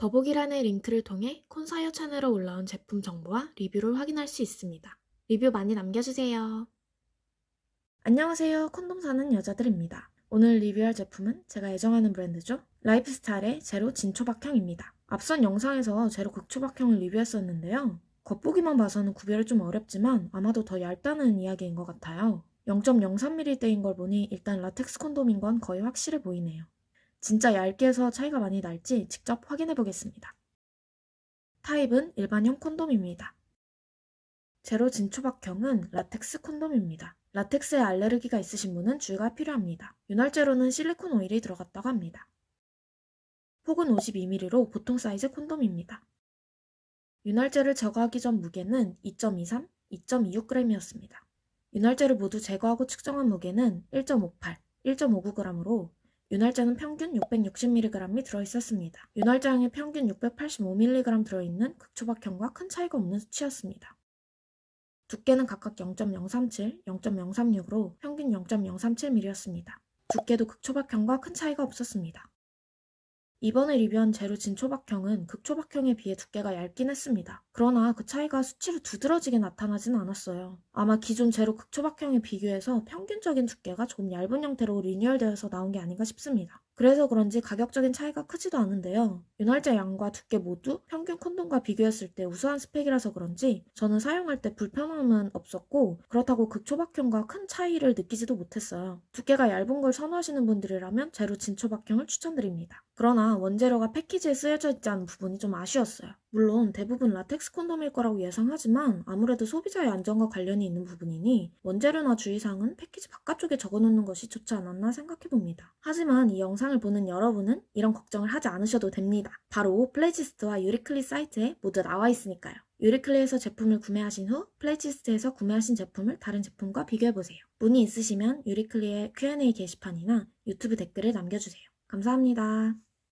더보기란의 링크를 통해 콘사이어 채널에 올라온 제품 정보와 리뷰를 확인할 수 있습니다. 리뷰 많이 남겨주세요. 안녕하세요. 콘돔 사는 여자들입니다. 오늘 리뷰할 제품은 제가 애정하는 브랜드죠. 라이프스타일의 제로 진초박형입니다. 앞선 영상에서 제로 극초박형을 리뷰했었는데요. 겉보기만 봐서는 구별이 좀 어렵지만 아마도 더 얇다는 이야기인 것 같아요. 0.03mm대인 걸 보니 일단 라텍스 콘돔인 건 거의 확실해 보이네요. 진짜 얇게 해서 차이가 많이 날지 직접 확인해 보겠습니다. 타입은 일반형 콘돔입니다. 제로 진초박형은 라텍스 콘돔입니다. 라텍스에 알레르기가 있으신 분은 주의가 필요합니다. 윤활제로는 실리콘 오일이 들어갔다고 합니다. 폭은 52mm로 보통 사이즈 콘돔입니다. 윤활제를 제거하기 전 무게는 2.23, 2.26g이었습니다. 윤활제를 모두 제거하고 측정한 무게는 1.58, 1.59g으로 윤활제는 평균 660mg이 들어있었습니다. 윤활제량의 평균 685mg 들어있는 극초박형과 큰 차이가 없는 수치였습니다. 두께는 각각 0.037, 0.036으로 평균 0.037mm였습니다. 두께도 극초박형과 큰 차이가 없었습니다. 이번에 리뷰한 제로 진초박형은 극초박형에 비해 두께가 얇긴 했습니다. 그러나 그 차이가 수치로 두드러지게 나타나진 않았어요. 아마 기존 제로 극초박형에 비교해서 평균적인 두께가 조금 얇은 형태로 리뉴얼되어서 나온 게 아닌가 싶습니다. 그래서 그런지 가격적인 차이가 크지도 않은데요. 윤활제 양과 두께 모두 평균 콘돔과 비교했을 때 우수한 스펙이라서 그런지 저는 사용할 때 불편함은 없었고 그렇다고 극초박형과 큰 차이를 느끼지도 못했어요. 두께가 얇은 걸 선호하시는 분들이라면 제로 진초박형을 추천드립니다. 그러나 원재료가 패키지에 쓰여져 있지 않은 부분이 좀 아쉬웠어요. 물론 대부분 라텍스 콘돔일 거라고 예상하지만 아무래도 소비자의 안전과 관련이 있는 부분이니 원재료나 주의사항은 패키지 바깥쪽에 적어놓는 것이 좋지 않았나 생각해봅니다. 하지만 이 영상을 보는 여러분은 이런 걱정을 하지 않으셔도 됩니다. 바로 플레이지스트와 유리클리 사이트에 모두 나와 있으니까요. 유리클리에서 제품을 구매하신 후 플레이지스트에서 구매하신 제품을 다른 제품과 비교해보세요. 문의 있으시면 유리클리의 Q&A 게시판이나 유튜브 댓글을 남겨주세요. 감사합니다.